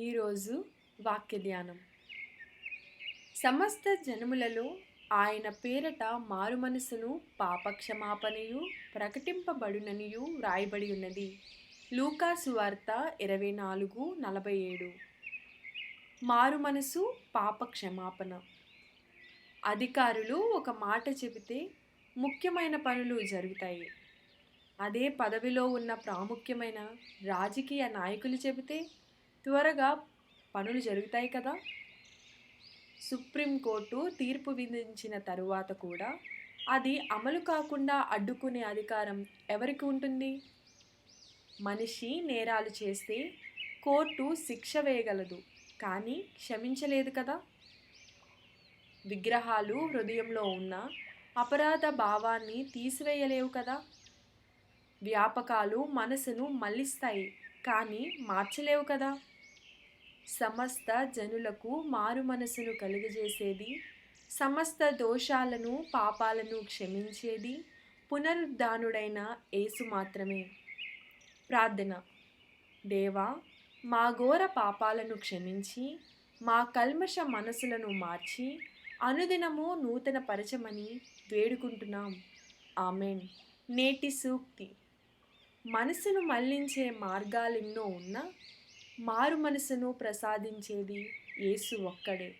ఈరోజు వాక్య ధ్యానం. సమస్త జనములలో ఆయన పేరట మారు మనసును పాపక్షమాపణయు ప్రకటింపబడుననియు వ్రాయబడి ఉన్నది. లూకాసు వార్త ఇరవై నాలుగు నలభై ఏడు. మారు మనసు పాపక్షమాపణ. అధికారులు ఒక మాట చెబితే ముఖ్యమైన పనులు జరుగుతాయి. అదే పదవిలో ఉన్న ప్రాముఖ్యమైన రాజకీయ నాయకులు చెబితే త్వరగా పనులు జరుగుతాయి కదా? సుప్రీంకోర్టు తీర్పు విధించిన తరువాత కూడా అది అమలు కాకుండా అడ్డుకునే అధికారం ఎవరికి ఉంటుంది? మనిషి నేరాలు చేస్తే కోర్టు శిక్ష వేయగలదు కానీ క్షమించలేదు కదా? విగ్రహాలు హృదయంలో ఉన్న అపరాధ భావాన్ని తీసివేయలేవు కదా? వ్యాపకాలు మనసును మళ్ళిస్తాయి కానీ మార్చలేవు కదా? సమస్త జనులకు మారు మనసును కలుగజేసేది సమస్త దోషాలను పాపాలను క్షమించేది పునరుద్ధానుడైన యేసు మాత్రమే. ప్రార్థన. దేవా మా ఘోర పాపాలను క్షమించి మా కల్మష మనసులను మార్చి అనుదినము నూతన పరచమని వేడుకుంటున్నాం. ఆమెన్. నేటి సూక్తి. మనసును మళ్ళించే మార్గాలెన్నో ఉన్నా మారు మనసును ప్రసాదించేది యేసు ఒక్కడే.